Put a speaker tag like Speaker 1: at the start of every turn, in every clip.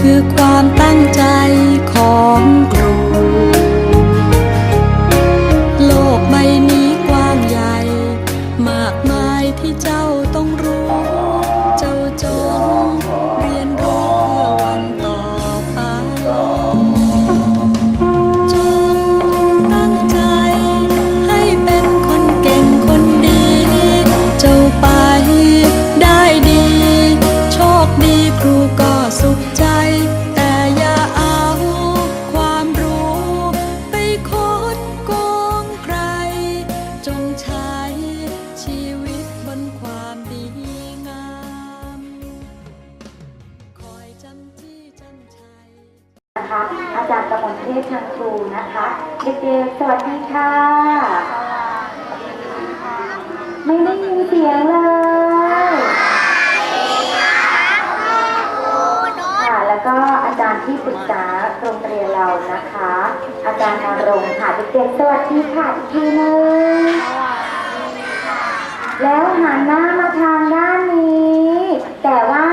Speaker 1: คือความ จารย์
Speaker 2: ที่ปรึกษาโรงเรียนเรานะคะ อาจารย์นรงค์ค่ะเด็กๆสวัสดีค่ะอีกทีหนึงแล้วหันหน้ามาทางด้านนี้ แต่ว่า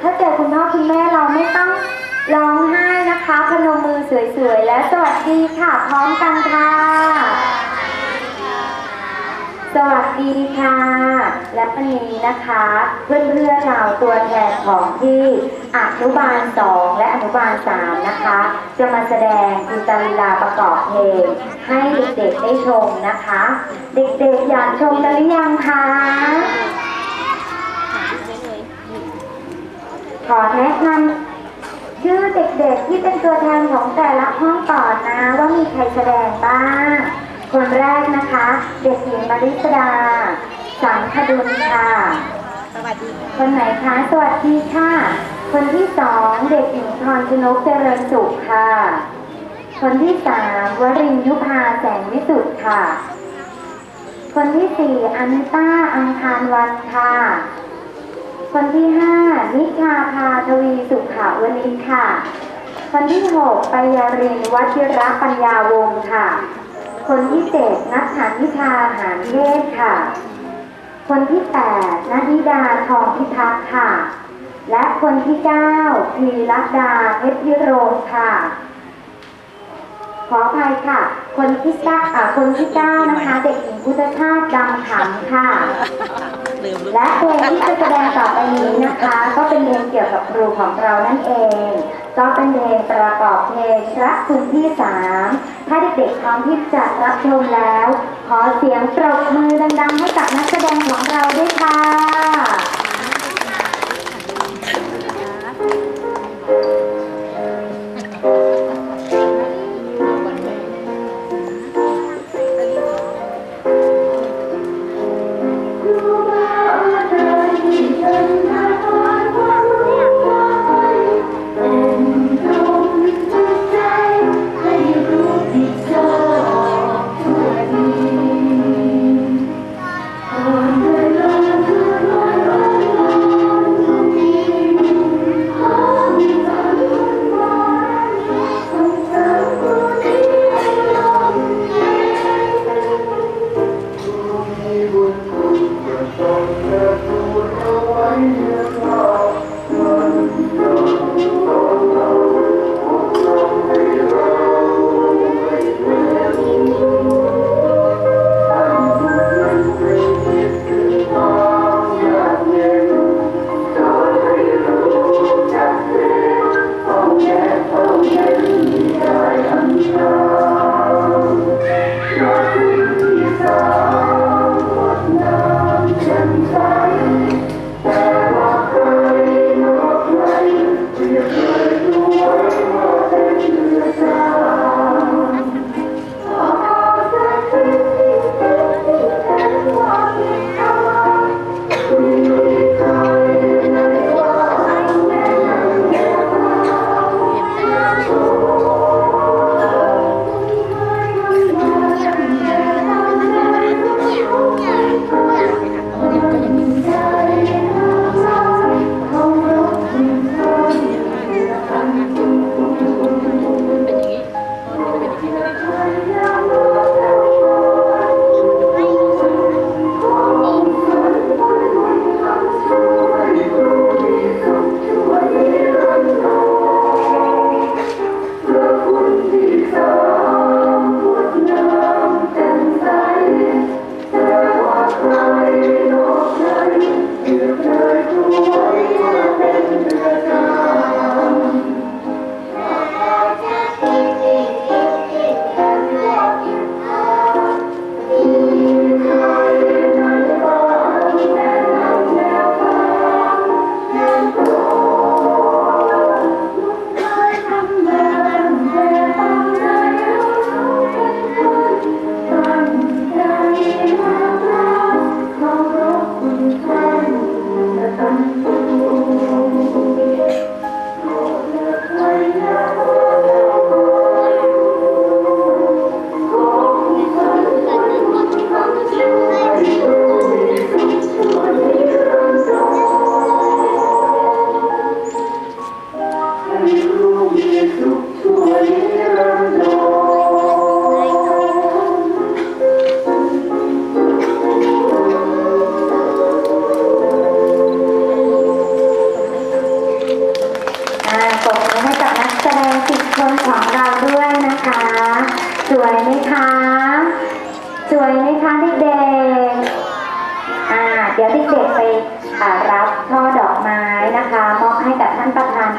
Speaker 2: ถ้าเจอคุณพ่อคุณแม่เราไม่ต้องร้องไห้นะคะพนมมือสวยๆ และสวัสดีค่ะ พร้อมกันค่ะ สวัสดีค่ะ และวันนี้นะคะ เพื่อนๆเราตัวแทนของที่อนุบาล2และอนุบาล3นะคะ จะมาแสดงกิจลีลาประกอบเพลงให้เด็กๆได้ชมนะคะ เด็กๆอยากชมกันหรือยังคะขอแนะนำชื่อเด็กๆที่เป็นตัวแทนของแต่ละห้องก่อนนะ ว่ามีใครแสดงบ้าง คนแรกนะคะ เด็กหญิงมาริสดา สังคดุลค่ะ
Speaker 3: สวัสดีค
Speaker 2: นไหนคะ สวัสดีค่ะ คนที่สองเด็กหญิงพรชนกเจริญสุขค่ะ คนที่สามวรินยุพาแสงวิสุทธ์ค่ะ คนที่สี่อนิต้าอังคารวันค่ะ คนที่ห้านิชาพาทวีสุขาวนิชค่ะคนที่หกปยารินวัชิระปัญญาวงศ์ค่ะ คนที่เจ็ดนัทธานิชาหารเยศค่ะ คนที่แปดนัทธิดาทองพิทักษ์ค่ะ และคนที่เก้าพีรัตดาเพชรพิโรมค่ะ ขออภัยค่ะ คนที่เก้าคนที่เก้านะคะ เด็กหญิงพุทธชาติดำขำค่ะ และเพลงที่จะแสดงต่อไปนี้นะคะ ก็เป็นเพลงเกี่ยวกับครูของเรานั่นเอง ก็เป็นเพลงประกอบเพลงพระคุณที่สาม ถ้าเด็กๆพร้อมที่จะรับชมแล้ว ขอเสียงปรบมือดังๆให้กับนักแสดงของเราด้วยค่ะ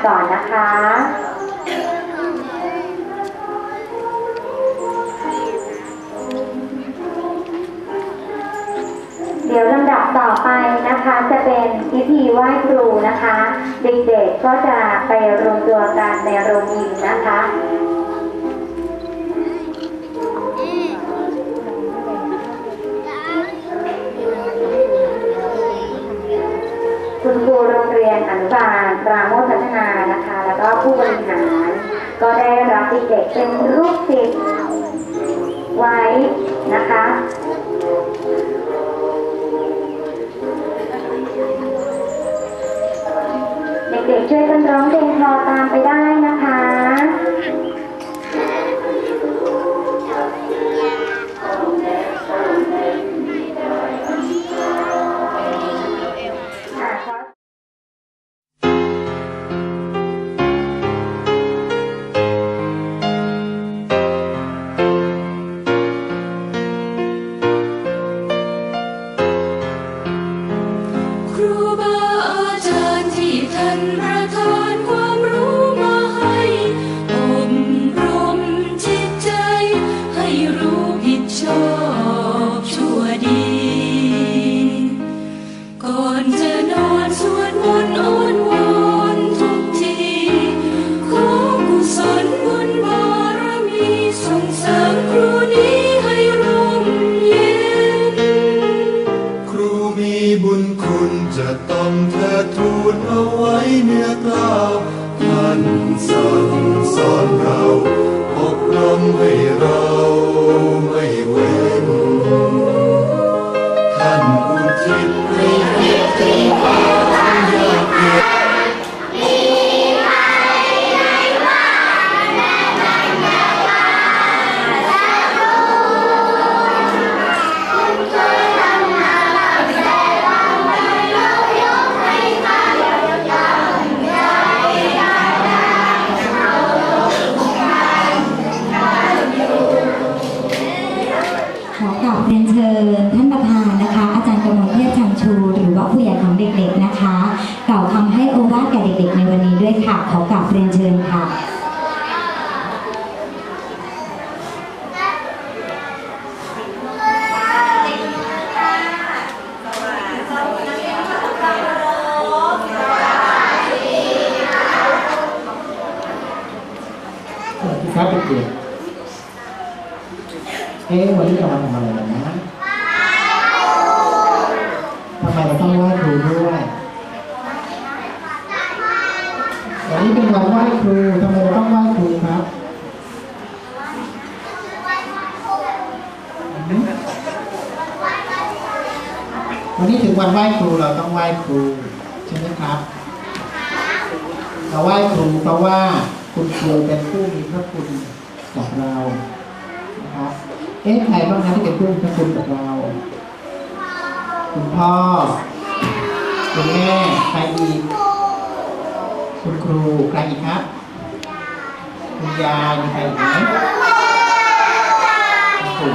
Speaker 2: ก่อนนะคะ เดี๋ยวลำดับต่อไปนะคะจะเป็นพิธีไหว้ครูนะคะ เด็กๆก็จะไปรวมตัวกันในโรงยิมนะคะคุณครูโรงเรียนอนุบาล ราโมทพัฒนานะคะ แล้วก็ผู้บริหารก็ได้รับติเด็กเป็นลูกศิษย์ไว้นะคะ
Speaker 1: ที่ท่านประทานความรู้มาให้อบรมจิตใจ ให้รู้ผิดชอบชั่วดี ก่อนจะนอนสวดมนต์อ้อนวอนทุกที ขอกุศลบุญบารมีส่งเสริมครูนี้ให้ร่มเย็น
Speaker 4: ครูมีบุญคุณจะต้องเทิดทู นเอาไว้เนื้อกล้าวท่านสั่งสอนเรา
Speaker 5: อบรมให้เรา
Speaker 6: อ๊ะวันนี้เรามาทำอะไรกันนะทำไมเราต้องไหว้ครูด้วยวันนี้เป็นวันไหว้ครูทำไมเราต้องไหว้ครูครับวันนี้ถึงวันไหว้ครูเราต้องไหว้ครูใช่ไหมครับเราไหว้ครูเพราะว่าคุณครูเป็นผู้มีพระคุณกับเรานะครับ เอ๊ะใครบ้างนะที่เป็นผู้มีพระคุณกับเรา คุณพ่อ คุณแม่ ใครอีก คุณครู ใครอีกครับ คุณยายมีใครอีกไหมคุณปู่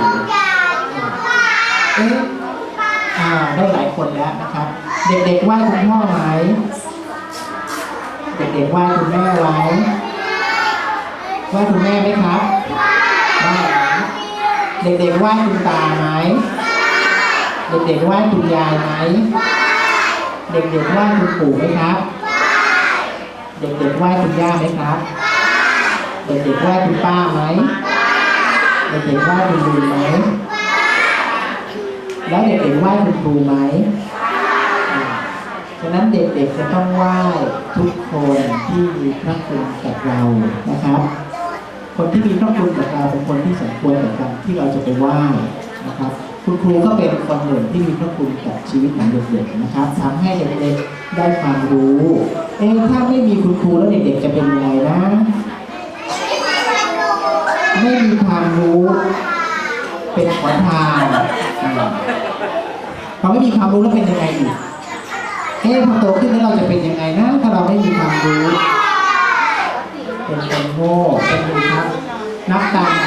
Speaker 6: เอ๊ะอ่าได้หลายคนแล้วนะครับ เด็กๆไหว้คุณพ่อไหมเด็กๆไหว้คุณแม่ไหมไหว้คุณแม่ไหมครับ เด็กๆไหว้คุณตาไหมเด็กๆไหว้คุณยายไหมเด็กๆไหว้คุณปู่ไหมครับเด็กๆไหว้คุณย่าไหมครับเด็กๆไหว้คุณป้าไหมเด็กๆไหว้คุณลุงไหมแล้วเด็กๆไหว้คุณครูไหมฉะนั้นเด็กๆจะต้องไหว้ทุกคนที่มีพระคุณกับเรานะครับ คนที่มีพระคุณกับเราเป็นคนที่สมควรกับการที่เราจะไปไหว้นะครับ คุณครูก็เป็นคนหนึ่งที่มีพระคุณกับชีวิตของเด็กๆนะครับทำให้เด็กๆได้ความรู้ เอ๊ถ้าไม่มีคุณครูแล้วเด็กๆจะเป็นยังไงนะ ไม่มีความรู้ เป็นขอทานอ่าพอไม่มีความรู้แล้วเป็นยังไงอีกเอ๊ะพอโตขึ้นแล้วเราจะเป็นยังไงนะ ถ้าเราไม่มีความรู้ เป็นคนโง่เป็นคนครับ นับตังค์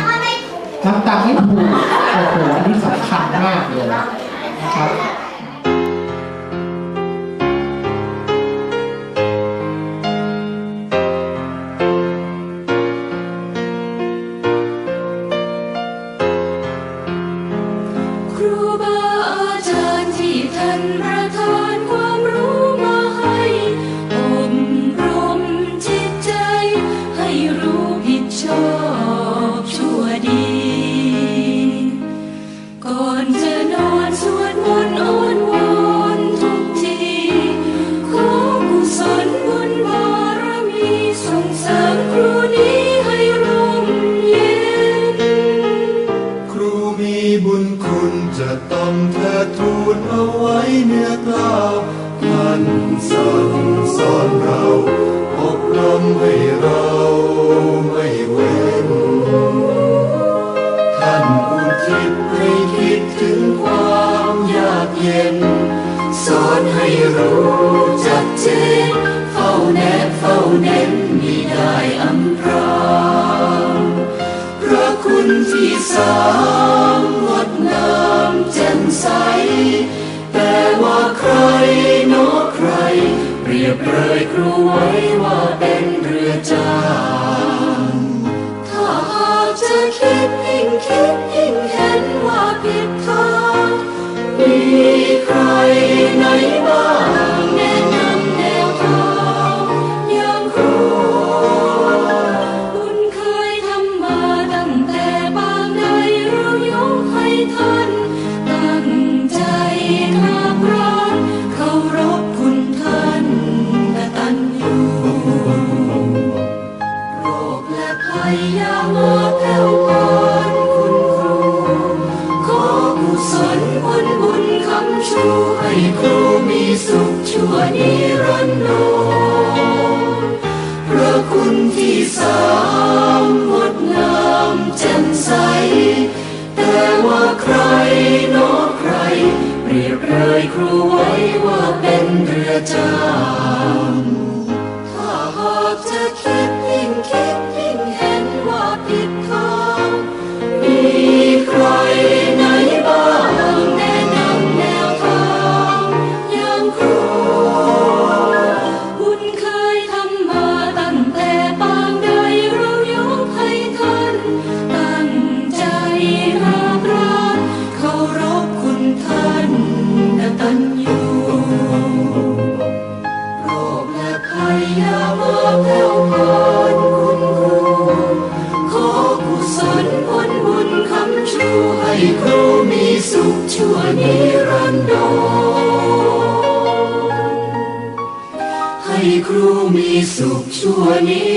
Speaker 6: นั บตังค์โอ้โหอันนี้สำคัญมากเลยนะครับ
Speaker 4: ให้เรา
Speaker 1: ไม่เว้น ท่านอุทิศให้คิดถึงความยากเย็น สอนให้รู้จักเจน เฝ้าแนบเฝ้าเน้นมิได้อำพรางพระคุณที่สามงดงามแจ่มใส แต่ว่าใครเนอใคร เปรียบเลยครูไว้ เนอใคร
Speaker 4: เปรียบเลยครูไว้ว่าเป็นเรือจ้า ให้ครูมีสุขชั่วนิรันดรให้ครูมีสุขชั่วนิรันดร